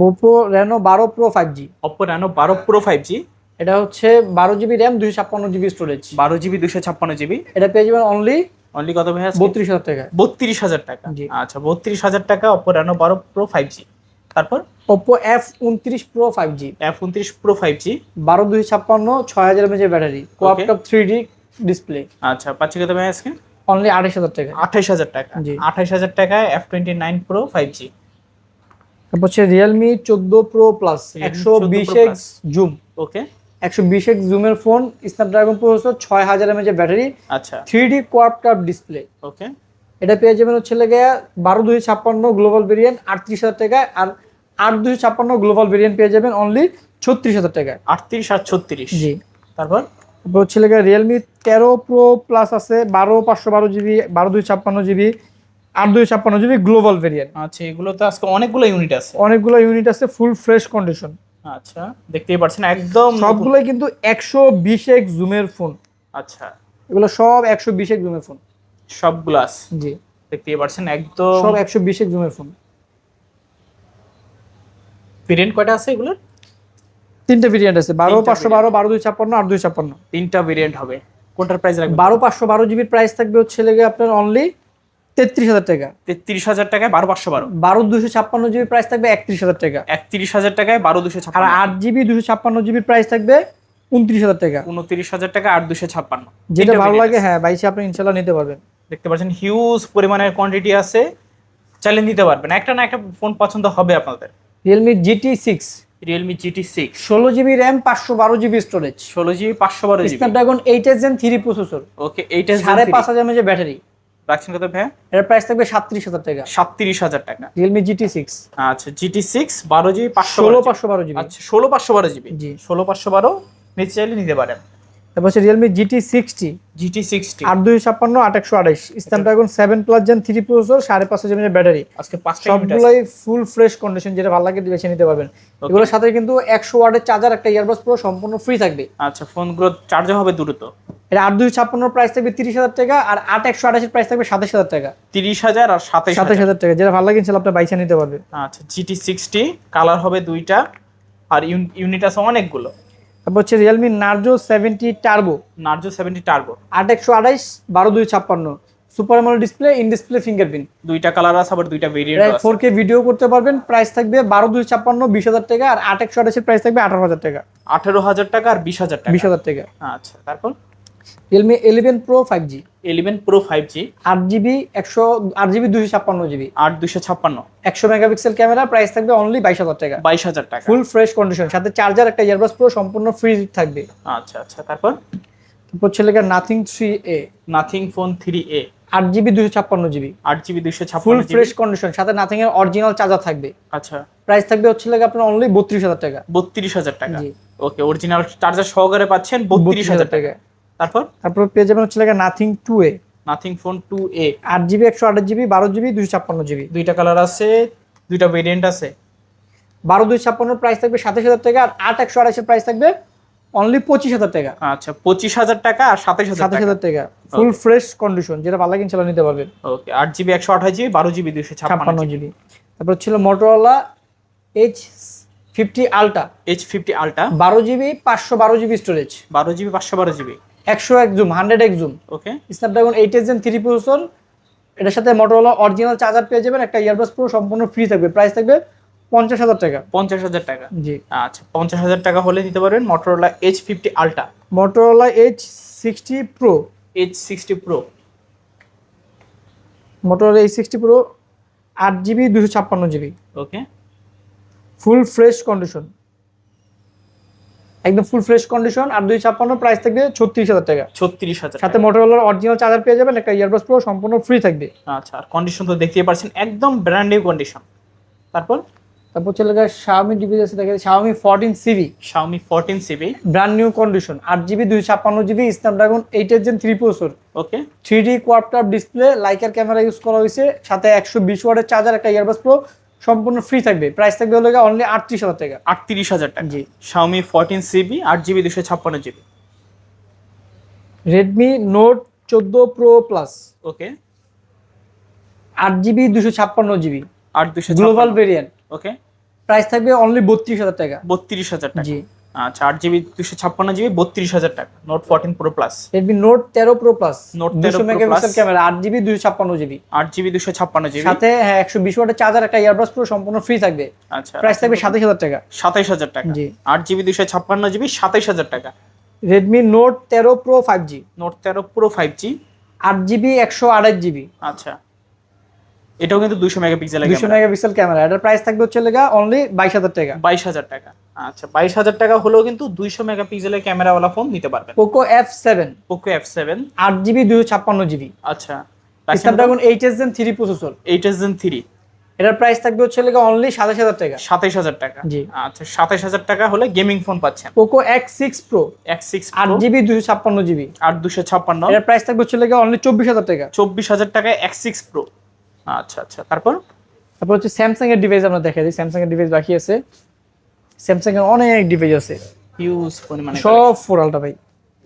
ওপো রেনো বারো Pro five G Oppo Reno বারো প্রো ফাইভ জি এটা হচ্ছে বারো জিবি র্যাম দুশো ছাপ্পান্ন জিবি স্টোরেজ বারো জিবি দুশো ছাপ্পান্ন জিবি এটা পেয়ে যাবেন অনলি অনলি কত ভাই বত্রিশ হাজার টাকা বত্রিশ হাজার টাকা। আচ্ছা বত্রিশ হাজার টাকা অপো রেনো বারো প্রো ফাইভ জি তারপর? ওপো এফ উনত্রিশ প্রো ফাইভ জি এফ উনত্রিশ প্রো ফাইভ জি বারো দুশো ছাপ্পান্ন ছয় হাজার এমএচের ব্যাটারি কোয়াপটপ থ্রি ডি ডিসপ্লে আচ্ছা পাচ্ছি কত ভাই আজকে? অনলি আঠাশ হাজার টাকা আঠাইশ হাজার টাকা। জি। আঠাইশ হাজার টাকায় F twenty nine Pro five G তারপর হচ্ছে রিয়েলমি চোদ্দ প্রো প্লাস একশো 14 বিশ এক্স জুম ওকে একশো বিশ এক্স জুমের ফোন স্ন্যাপড্রাগন প্রসেসর ছয় হাজার এমএচের ব্যাটারি আচ্ছা। থ্রি ডি কোয়াপটপ ডিসপ্লে ওকে এটা পেয়ে যাবেন হচ্ছে লেগে বারো দুই ছাপ্পান্ন গ্লোবাল ভেরিয়েন্ট আটত্রিশ হাজার টাকায় আর আট দুই ছাপ্পান্ন গ্লোবাল ভেরিয়েন্ট পেয়ে যাবেন অনলি ছত্রিশ হাজার টাকায়। আটত্রিশ আর ছত্রিশ। জি। তারপর? তারপর হচ্ছে লেগে রিয়েলমি তেরো প্রো প্লাস আছে বারো পাঁচশো বারো জিবি বারো দুই ছাপ্পান্ন জিবি আট দুই ছাপ্পান্ন জিবি গ্লোবাল ভেরিয়েন্ট। আচ্ছা এগুলো তো আজকে অনেকগুলো ইউনিট আছে। অনেকগুলো ইউনিট আছে ফুল ফ্রেশ কন্ডিশন। আচ্ছা দেখতেই পাচ্ছেন একদম সবগুলোই কিন্তু একশো বিশ এক্স জুমের ফোন। আচ্ছা। এগুলো সব একশো বিশ এক্স জুমের ফোন। সবগুলো আছে। জি। দেখতেই পাচ্ছেন একদম। সব একশো বিশ এক্স জুমের ফোন। ভেরিয়েন্ট কয়টা আছে এগুলোর? তিনটে ভেরিয়েন্ট আছে বারো পাঁচশো বারো বারো দুই ছাপ্পান্ন আট দুই ছাপ্পান্ন। তিনটা ভেরিয়েন্ট হবে। কোনটার প্রাইস রাখবেন? বারো পাঁচশো বারো জিবির প্রাইস থাকবে হচ্ছে লেগে আপনার অনলি তেত্রিশ হাজার টাকা। তেত্রিশ হাজার টাকায় বারো পাঁচশো বারো। বারো দুশো ছাপ্পান্ন জিবির প্রাইস থাকবে একত্রিশ হাজার টাকা। একত্রিশ হাজার টাকায় বারো দুশো আর আট জিবি দুশো ছাপ্পান্ন জিবির প্রাইস থাকবে উনত্রিশ হাজার টাকা। উনত্রিশ হাজার টাকা আট দুশো ছাপ্পান্ন। যেটা ভালো লাগে হ্যাঁ বাইশে আপনি ইনশাল্লাহ নিতে পারবেন। দেখতে পাচ্ছেন হিউজ পরিমাণের কোয়ান্টিটি আছে। চাইলে নিতে পারবেন। একটা না একটা ফোন পছন্দ হবে আপনাদের। Realme GT six Realme GT six ষোলো জিবি র্যাম পাঁচশো বারো জিবি স্টোরেজ ষোলো জিবি পাঁচশো বারো GB. Snapdragon eight S Gen three processor okay এইটা সাড়ে পাঁচ হাজার ব্যাটারি রাখছেন কত ভাই এর প্রাইস থাকবে সাতত্রিশ হাজার টাকা। সাতত্রিশ হাজার টাকা। রিয়েলমি জিটি সিক্স আচ্ছা জিটি সিক্স বারো জিবি পাঁচশো ষোলো ষোলো পাঁচশো বারো জিবি আচ্ছা ষোলো পাঁচশো বারো জিবি জি। ষোলো পাঁচশো বারো নিতে চাইলে নিতে পারেন। তারপর হচ্ছে Realme GT sixty GT sixty আট দুই ছাপ্পান্ন আট একশো আঠাইশ Snapdragon seven plus Gen three processor সাড়ে পাঁচ হাজার ব্যাটারি আজকে। সবগুলাই ফুল ফ্রেশ কন্ডিশন যেটা ভালো লাগে বেছে নিতে পারবেন। এগুলোর সাথে কিন্তু একশো ওয়ার্ডের চার্জার একটা ইয়ারবাস পুরো সম্পূর্ণ ফ্রি থাকবে। আচ্ছা ফোনগুলো চার্জ হবে দ্রুত? এটা আট দুই ছাপ্পান্ন প্রাইস থাকবে তিরিশ হাজার টাকা আর আট একশো আঠাশের প্রাইস থাকবে সাতাশ হাজার টাকা। তিরিশ হাজার আর সাতাইশ সাতাশ হাজার টাকা যেটা ভালো লাগে ইনশাল্লাহ আপনার বাইসে নিতে পারবে আচ্ছা জিটি সিক্সটি কালার হবে দুইটা আর ইউনিট আছে অনেকগুলো। তারপর হচ্ছে Realme Narzo seventy Turbo Narzo seventy Turbo আট একশো আঠাইশ বারো দুই ছাপ্পান্ন। Super AMOLED display in display fingerprint দুইটা কালার আছে আবার দুইটা ভেরিয়েন্ট আছে। ফোর কে ভিডিও করতে পারবেন প্রাইস থাকবে বারো দুই ছাপ্পান্ন বিশ হাজার টাকা আর আট একশো আঠাশের প্রাইস থাকবে আঠারো হাজার টাকা। আঠারো হাজার টাকা আর বিশ হাজার টাকা। বিশ হাজার টাকা। আচ্ছা তারপর? Realme eleven Pro five G eleven Pro five G আট জিবি একশো আট জিবি দুশো ছাপ্পান্ন জিবি আট দুশো ছাপ্পান্ন। একশো মেগাপিক্সেল ক্যামেরা প্রাইস থাকবে অনলি বাইশ হাজার টাকা। বাইশ হাজার টাকা। ফুল ফ্রেশ কন্ডিশন সাথে চার্জার একটা ইয়ারবাস পুরো সম্পূর্ণ ফ্রি থাকবে। আচ্ছা আচ্ছা তারপর? তারপর ছেলে Nothing three A Nothing phone three A আট জিবি দুশো ছাপ্পান্ন জিবি আট জিবি দুশো ফুল ফ্রেশ কন্ডিশন সাথে নাথিং এর অরিজিনাল চার্জার থাকবে। আচ্ছা। প্রাইস থাকবে হচ্ছে লাগে আপনার অনলি বত্রিশ হাজার টাকা। বত্রিশ হাজার টাকা। ওকে অরিজিনাল চার্জার সহকারে পাচ্ছেন বত্রিশ হাজার টাকা। তারপর? তারপর পেয়ে যাবেন হচ্ছে লাগে Nothing two A Nothing phone two A আট জিবি একশো আঠাশ জিবি বারো জিবি দুশো ছাপ্পান্ন জিবি দুইটা কালার আছে দুইটা ভেরিয়েন্ট আছে। বারো দুই ছাপ্পান্ন প্রাইস থাকবে সাতাশ হাজার টাকা আর আট একশো আঠাশের প্রাইস থাকবে অনলি পঁচিশ হাজার টাকা। আচ্ছা পঁচিশ হাজার টাকা আর সাতাশ সাতাশ টাকা। হাজার টাকা। ফুল ফ্রেশ কন্ডিশন যেটা ভালো লাগে ইনশাল্লাহ নিতে পারবেন। ওকে আট জিবি একশো আঠাশ জিবি বারো জিবি দুশো ছাপ্পান্ন জিবি তারপর ছিল Motorola Edge fifty Ultra Edge fifty Ultra বারো জিবি পাঁচশো বারো জিবি স্টোরেজ বারো জিবি পাঁচশো বারো জিবি একশো x zoom hundred x zoom. Okay. Snapdragon eight S Gen three processor এটার সাথে মোটরওয়ালা অরিজিনাল চার্জার পেয়ে যাবেন একটা ইয়ারবাস পুরো সম্পূর্ণ ফ্রি থাকবে। প্রাইস থাকবে পঞ্চাশ হাজার টাকা। পঞ্চাশ হাজার টাকা। জি। আচ্ছা পঞ্চাশ হাজার টাকা হলে নিতে পারবেন Motorola Edge fifty Ultra Motorola Edge sixty Pro Edge sixty Pro Motorola Edge sixty Pro আট জিবি দুশো ছাপ্পান্ন GB okay. Full fresh condition একদম ফুল ফ্রেশ কন্ডিশন আর দুই ছাপ্পান্ন প্রাইস থাকবে ছত্রিশ হাজার টাকা। ছত্রিশ হাজার সাথে মোটরোলার অরিজিনাল চার্জার পেয়ে যাবেন একটা ইয়ারবাস প্রো সম্পূর্ণ ফ্রি থাকবে। আচ্ছা আর কন্ডিশন তো দেখতেই পাচ্ছেন একদম ব্র্যান্ড নিউ কন্ডিশন তারপর? তারপর চলে গেছে শাওমি ডিভাইস আছে দেখে Xiaomi fourteen Civi Xiaomi fourteen Civi brand new condition আট জিবি দুই ছাপ্পান্ন জিবি স্ন্যাপড্রাগন এইটের Gen three processor okay three D কোয়াপটাপ display লাইকার ক্যামেরা ইউজ করা হয়েছে সাথে একশো বিশ ওয়াটের চার্জার একটা ইয়ারবাস প্রো সম্পূর্ণ ফ্রি থাকবে। প্রাইস থাকবে হলো অনলি আটত্রিশ হাজার টাকা। আটত্রিশ হাজার টাকা। জি। শাওমি ফোরটিন সিবি আট জিবি দুশো ছাপ্পান্ন জিবি রেডমি নোট চোদ্দ প্রো প্লাস ওকে আট জিবি দুশো ছাপ্পান্ন জিবি আট দুশো গ্লোবাল ভেরিয়েন্ট ওকে প্রাইস থাকবে অনলি বত্রিশ হাজার টাকা। বত্রিশ হাজার টাকা। জি। আচ্ছা আট জিবি দুশো ছাপ্পান্ন জিবি বত্রিশ হাজার টাকা। Note fourteen pro plus Redmi Note তেরো প্রো প্লাস Note 13 দুশো Pro মেগাপিক্সেল ক্যামেরা আট জিবি দুশো ছাপ্পান্ন জিবি আট জিবি দুশো ছাপ্পান্ন জিবি সাথে হ্যাঁ একশো বিশ ওয়াটের চার্জার একটা ইয়ারবাস প্রো সম্পূর্ণ ফ্রি থাকবে। আচ্ছা প্রাইস থাকবে সাতাশ হাজার টাকা। সাতাইশ হাজার টাকা। জি। আট জিবি দুশো ছাপ্পান্ন জিবি সাতাইশ হাজার টাকা। রেডমি নোট তেরো প্রো ফাইভ জি নোট তেরো প্রো ফাইভ জি আট জিবি একশো আঠাশ জিবি আচ্ছা। এটাও কিন্তু দুশো মেগাপিক্সেলের দুশো মেগাপিক্সেল ক্যামেরা। এটার প্রাইস থাকবে হচ্ছে লেগা অনলি বাইশ হাজার টাকা। বাইশ হাজার টাকা। আচ্ছা বাইশ হাজার টাকা হলেও কিন্তু দুইশো মেগাপিক্সেলের ক্যামেরাওয়ালা ফোন নিতে পারবেন। Poco F seven Poco F seven আট জিবি দুশো ছাপ্পান্ন জিবি। আচ্ছা Snapdragon eight S Gen three processor eight S Gen three এটার প্রাইস থাকবে হচ্ছে লেগা অনলি সাতাশ হাজার টাকা। সাতাইশ হাজার টাকা। জি। আচ্ছা সাতাইশ হাজার টাকা হলে গেমিং ফোন পাচ্ছেন। পোকো এক্স সিক্স প্রো এক সিক্স আট জিবি দুশো ছাপ্পান্ন জিবি। আট দুশো ছাপ্পান্ন। এটার প্রাইস থাকবে হচ্ছে লেগা অনলি চব্বিশ হাজার টাকা। চব্বিশ হাজার টাকায় এক সিক্স প্রো আচ্ছা আচ্ছা তারপর? তারপর হচ্ছে স্যামসাং এর ডিভাইস আমরা দেখা দিই। স্যামসাং এর ডিভাইস বাকি আছে। স্যামসাং এর অনেক ডিভাইস আছে। হিউজ পরিমাণে সব ফোর আলটা ভাই।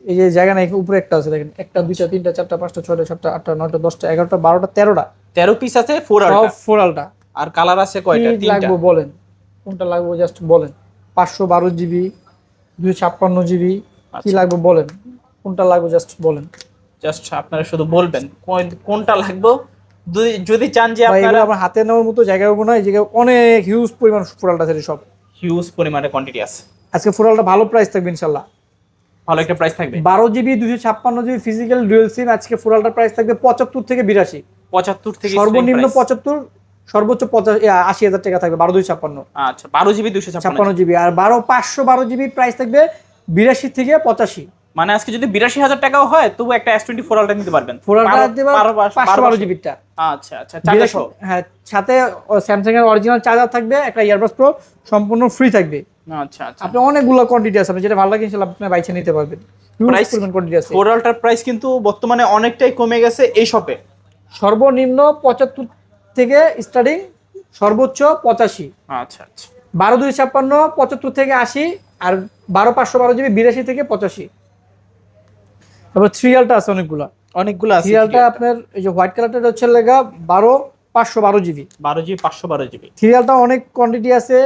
এই যে জায়গা নাই উপরে একটা আছে দেখেন। একটা দুইটা তিনটা চারটা পাঁচটা ছয়টা সাতটা আটটা নয়টা দশটা এগারোটা বারোটা তেরোটা। তেরো পিস আছে ফোর সব ফোর আলটা আর কালার আছে কয়টা? লাগবে বলেন? কোনটা লাগবে জাস্ট বলেন। পাঁচশো বারো জিবি দুশো ছাপ্পান্ন জিবি কি আচ্ছা। লাগবে বলেন? কোনটা লাগবে জাস্ট বলেন। জাস্ট আপনারা শুধু বলবেন কোনটা লাগবে? যদি- চান যে আপনারা আমার হাতে নেওয়ার মতো জায়গা হব না এই জায়গায় অনেক হিউজ পরিমাণ ফুরালটা আছে সব। হিউজ পরিমাণে কোয়ান্টিটি আছে। আজকে ফুরালটা ভালো প্রাইস থাকবে ইনশাল্লাহ ভালো একটা প্রাইস থাকবে। বারো জিবি দুশো ছাপ্পান্ন জিবি ফিজিক্যাল ডুয়েল সিম আজকে ফুরালটার প্রাইস থাকবে পঁচাত্তর থেকে বিরাশি। পঁচাত্তর থেকে সর্বনিম্ন পঁচাত্তর সর্বোচ্চ পঁচাশি আশি হাজার টাকা থাকবে বারো দুই ছাপ্পান্ন। আচ্ছা বারো জিবি দুশো ছাপ্পান্ন। ছাপ্পান্ন জিবি আর বারো পাঁচশো বারো জিবি প্রাইস থাকবে বিরাশি থেকে পঁচাশি। মানে আজকে যদি বিরাশি হাজার টাকাও হয় তবু একটা এস টোয়েন্টি ফোর আলটা নিতে পারবেন। বারো বারো- পাঁচশো বারো জিবিটা। আচ্ছা আচ্ছা হ্যাঁ সাথে স্যামসাং এর অরিজিনাল চার্জার থাকবে একটা ইয়ারবাস প্রো সম্পূর্ণ ফ্রি থাকবে। আচ্ছা আচ্ছা। আপনি অনেকগুলো কোয়ান্টিটি আছে আপনি যেটা ভালো লাগে ইনশাল্লাহ আপনি বাইছে নিতে পারবেন। Price- কোয়ান্টিটি আছে। ফোর আলটার প্রাইস কিন্তু বর্তমানে অনেকটাই কমে গেছে এই শপে সর্বনিম্ন পঁচাত্তর থেকে স্টার্টিং সর্বোচ্চ পঁচাশি। আচ্ছা আচ্ছা। বারো দুই ছাপ্পান্ন পঁচাত্তর থেকে আশি আর বারো পাঁচশো বারো জিবি বিরাশি থেকে পঁচাশি। তারপর থ্রিয়ালটা আছে অনেকগুলো। অনেকগুলো আছে থ্রিয়ালটা আপনার এই যে হোয়াইট কালারটা হচ্ছে লেগা বারো পাঁচশো বারো জিবি বারো জিবি পাঁচশো বারো জিবি থ্রিয়ালটা অনেক কোয়ান্টিটি আছে।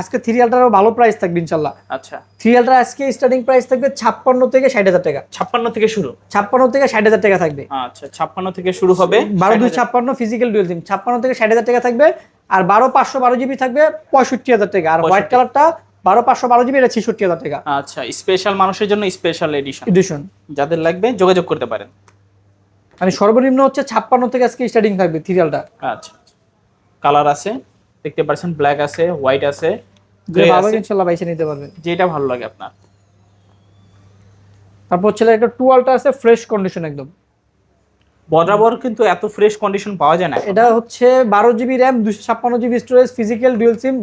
আজকে থ্রিয়ালটারও ভালো প্রাইস থাকবে ইনশাল্লাহ। আচ্ছা। থ্রিয়ালটা আজকে স্টার্টিং প্রাইস থাকবে ছাপ্পান্ন থেকে ষাট হাজার টাকা। ছাপ্পান্ন থেকে শুরু? ছাপ্পান্ন থেকে ষাট হাজার টাকা থাকবে। আচ্ছা ছাপ্পান্ন থেকে শুরু হবে। বারো দুই ছাপ্পান্ন ফিজিক্যাল ডুয়েল সিম ছাপ্পান্ন থেকে ষাট হাজার টাকা থাকবে। আর বারো পাঁচশো বারো জিবি থাকবে পঁয়ষট্টি হাজার টাকা। আর হোয়াইট কালারটা বারো পাঁচশো বারো জিবি এটা ছেষট্টি হাজার টাকা। আচ্ছা স্পেশাল মানুষের জন্য স্পেশাল এডিশন এডিশন যাদের লাগবে যোগাযোগ করতে পারেন। মানে সর্বনিম্ন হচ্ছে ছাপ্পান্ন থেকে আজকে স্টার্টিং থাকবে থ্রিয়ালটা আচ্ছা কালার আছে দেখতে পাচ্ছেন ব্ল্যাক আছে হোয়াইট আছে ভালো ইনশাল্লাহ বাইসে নিতে পারবেন। যেটা ভালো লাগে আপনার। তারপর হচ্ছে একটা টুয়ালটা আছে ফ্রেশ কন্ডিশন একদম। বরাবর কিন্তু এত ফ্রেশ কন্ডিশন পাওয়া যায় না এটা হচ্ছে বারো জিবি র্যাম দুশো ছাপ্পান্ন GB storage physical dual SIM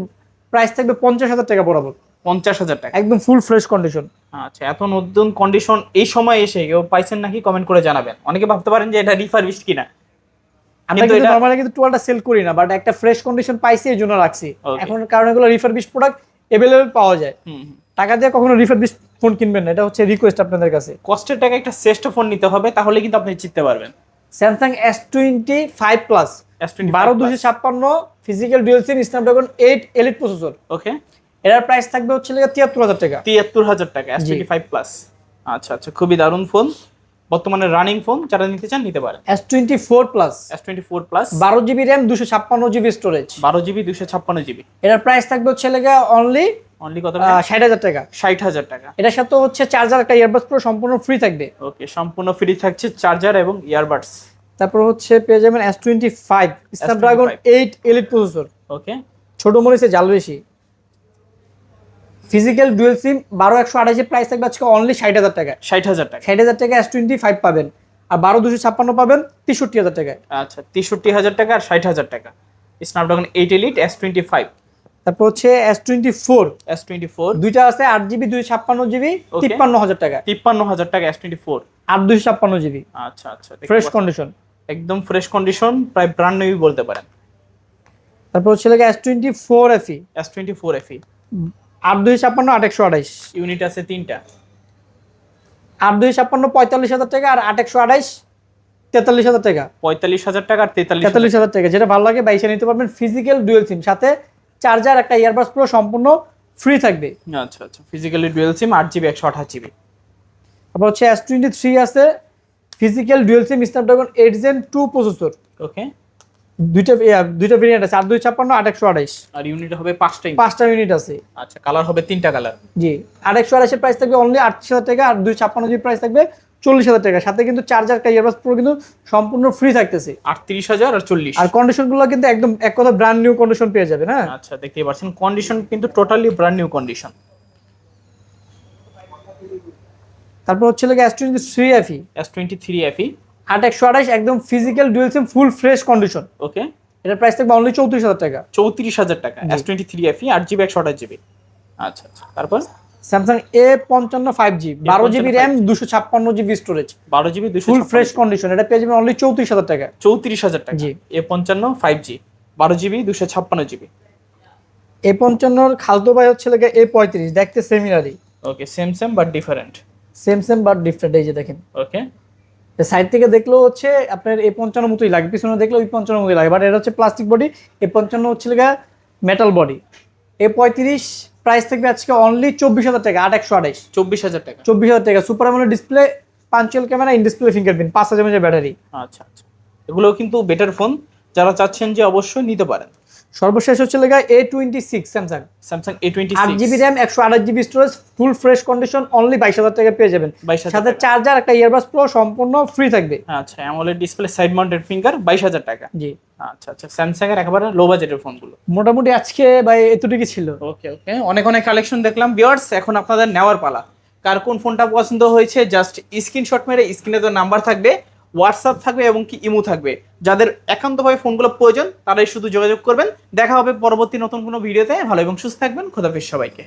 price থাকবে পঞ্চাশ হাজার টাকা বরাবর। পঞ্চাশ হাজার টাকা। একদম ফুল ফ্রেশ কন্ডিশন আচ্ছা এত নতুন কন্ডিশন এই সময় এসে কেউ পাইছেন নাকি? কমেন্ট করে জানাবেন। অনেকে ভাবতে পারেন যে এটা রিফারবিশ কিনা। আমরা কিন্তু কিন্তু এটা- নর্মালি কিন্তু টুয়ালটা সেল করি না বাট একটা ফ্রেশ কন্ডিশন পাইছি এই জন্য রাখছি। এখন কারণ এগুলো রিফারবিশ প্রোডাক্ট পাওয়া যায়। টাকা দিয়ে কখনো রিফারবিশ ফোন কিনবেন না এটা হচ্ছে রিকোয়েস্ট আপনাদের কাছে। কষ্টের টাকা একটা শ্রেষ্ঠ ফোন নিতে হবে তাহলে কিন্তু আপনি জিততে পারবেন। Samsung S twenty five plus S25 বারো দুশো ছাপ্পান্ন physical dual SIM Snapdragon eight Elite processor okay এটার প্রাইস থাকবে হচ্ছে তিয়াত্তর হাজার টাকা। তিয়াত্তর হাজার টাকা এস টোয়েন্টি ফাইভ প্লাস আচ্ছা আচ্ছা খুবই দারুণ ফোন বর্তমানে রানিং ফোন যারা নিতে চান নিতে পারেন। S twenty four plus S twenty four plus বারো জিবি র্যাম দুশো ছাপ্পান্ন জিবি স্টোরেজ বারো জিবি দুশো ছাপ্পান্ন জিবি। এটার প্রাইস থাকবে হচ্ছে লেগে অনলি অনলি কত ষাট হাজার টাকা। ষাট হাজার টাকা। এটার সাথে হচ্ছে চার্জার একটা ইয়ারবাস পুরো সম্পূর্ণ ফ্রি থাকবে। ওকে সম্পূর্ণ ফ্রি থাকছে চার্জার এবং ইয়ারবাডস তারপর হচ্ছে পেয়ে যাবেন S twenty five Snapdragon eight Elite processor okay ছোট মরিচে জাল বেশি। ফিজিক্যাল ডুয়েল সিম বারো একশো আঠাশের প্রাইস থাকবে আজকে অনলি ষাট হাজার টাকা ষাট হাজার টাকা ষাট হাজার টাকা এস টোয়েন্টি ফাইভ পাবেন। আর বারো দুশো ছাপ্পান্ন পাবেন তেষট্টি হাজার টাকায়। আচ্ছা তেষট্টি হাজার টাকা আর ষাট হাজার টাকা। Snapdragon eight Elite S twenty five তারপর হচ্ছে S twenty four S twenty four দুইটা আছে আট জিবি দুই ছাপ্পান্ন জিবি. তিপ্পান্ন হাজার টাকা তিপ্পান্ন হাজার টাকা এস টোয়েন্টি ফোর আট দুইশো ছাপ্পান্ন জিবি। আচ্ছা আচ্ছা ফ্রেশ কন্ডিশন একদম ফ্রেশ কন্ডিশন প্রায় ব্র্যান্ড নিউই বলতে পারেন। তারপর হচ্ছে S twenty four FE S twenty four FE আট দুই ছাপ্পান্ন আট একশো আঠাইশ। ইউনিট আছে তিনটা। আট দুই ছাপ্পান্ন পঁয়তাল্লিশ হাজার টাকা আর আট একশো আঠাইশ তেতাল্লিশ হাজার টাকা। পঁয়তাল্লিশ হাজার টাকা আর তেতাল্লিশ তেতাল্লিশ হাজার টাকা যেটা ভালো লাগে বাইশে নিতে পারবেন ফিজিক্যাল ডুয়েল সিম সাথে চার্জার একটা ইয়ারবাস পুরো সম্পূর্ণ ফ্রি থাকবে। আচ্ছা আচ্ছা ফিজিক্যালি ডুয়েল সিম আট জিবি একশো আঠাশ জিবি তারপর হচ্ছে এস টোয়েন্টি থ্রি আছে physical dual SIM Snapdragon eight Gen two processor okay দুইটা দুইটা ভেরিয়েন্ট আছে। আট দুই ছাপ্পান্ন আট একশো আঠাইশ আর ইউনিট হবে পাঁচটা পাঁচটা ইউনিট আছে। আচ্ছা কালার হবে তিনটা কালার জি। আট একশো আঠাশের প্রাইস থাকবে অনলি আটত্রিশ হাজার টাকা আর দুই ছাপ্পান্ন জিবি প্রাইস থাকবে চল্লিশ হাজার টাকা। সাথে কিন্তু চার্জার একটা ইয়ারবাস পুরো কিন্তু সম্পূর্ণ ফ্রি থাকতেছে। আটত্রিশ হাজার আর চল্লিশ। আর কন্ডিশনগুলো কিন্তু একদম এক কথা ব্র্যান্ড নিউ কন্ডিশন পেয়ে যাবেন হ্যাঁ? আচ্ছা দেখতেই পাচ্ছেন। কন্ডিশন কিন্তু টোটালি ব্র্যান্ড নিউ কন্ডিশন তারপর হচ্ছে S twenty three FE S twenty three FE আট একশো আঠাশ একদম physical dual SIM full fresh condition okay এটার প্রাইস থাকবে অনলি চৌত্রিশ হাজার টাকা। চৌত্রিশ হাজার টাকা। এস টোয়েন্টি থ্রি এফি আট জিবি একশো আঠাশ জিবি। আচ্ছা আচ্ছা। তারপর? স্যামসাং এ পঞ্চান্ন ফাইভ জি বারো জিবি র্যাম দুশো ছাপ্পান্ন জিবি স্টোরেজ বারো জিবি ফুল ফ্রেশ কন্ডিশন এটা পেয়ে যাবেন অনলি চৌত্রিশ হাজার টাকা। চৌত্রিশ হাজার টাকা। জি। এ পঞ্চান্ন ফাইভ জি বারো জিবি দুশো ছাপ্পান্ন জিবি। এ পঞ্চান্নর খালতো ভাই হচ্ছে লাগে এ পঁয়ত্রিশ দেখতে seminary okay same same but different same same but different এই যে দেখেন। ওকে সাইড থেকে দেখলেও হচ্ছে আপনার এ পঞ্চান্ন মতোই লাগে পিছনে দেখলেও ওই পঞ্চান্ন মতোই লাগে বাট এটা হচ্ছে প্লাস্টিক বডি এ পঞ্চান্ন হচ্ছে লাগা মেটাল বডি এ পঁয়ত্রিশ প্রাইস থাকবে আজকে অনলি চব্বিশ হাজার টাকা আট একশো আঠাইশ। চব্বিশ হাজার টাকা। চব্বিশ হাজার টাকা। সুপার আমলের display punch hole camera in display fingerprint পাঁচ হাজার ব্যাটারি আচ্ছা আচ্ছা। এগুলো কিন্তু বেটার ফোন যারা চাচ্ছেন যে অবশ্যই নিতে পারেন। সর্বশেষ হচ্ছে লেগা A twenty six Samsung Samsung A twenty আট জিবি র্যাম একশো আঠাশ GB storage full fresh condition only বাইশ হাজার টাকা পেয়ে যাবেন। সাথে চার্জার একটা ইয়ারবাস প্রো সম্পূর্ণ ফ্রি থাকবে। আচ্ছা AMOLED display side mounted finger বাইশ হাজার টাকা। জি। আচ্ছা আচ্ছা স্যামসাং এর একেবারে লো বাজেটের ফোনগুলো মোটামুটি আজকে ভাই এতটুকু ছিল। ওকে ওকে অনেক অনেক কালেকশন দেখলাম। বিয়ার্স এখন আপনাদের নেওয়ার পালা। কার কোন ফোনটা পছন্দ হয়েছে জাস্ট স্ক্রিনশট মেরে স্ক্রিনে তো নাম্বার থাকবে। হোয়াটসঅ্যাপ থাকবে এবং কি ইমো থাকবে। যাদের একান্তভাবে ফোনগুলো প্রয়োজন, তারাই শুধু যোগাযোগ করবেন। দেখা হবে পরবর্তী নতুন কোনো ভিডিওতে। ভালো এবং সুস্থ থাকবেন। খোদাফিস সবাইকে।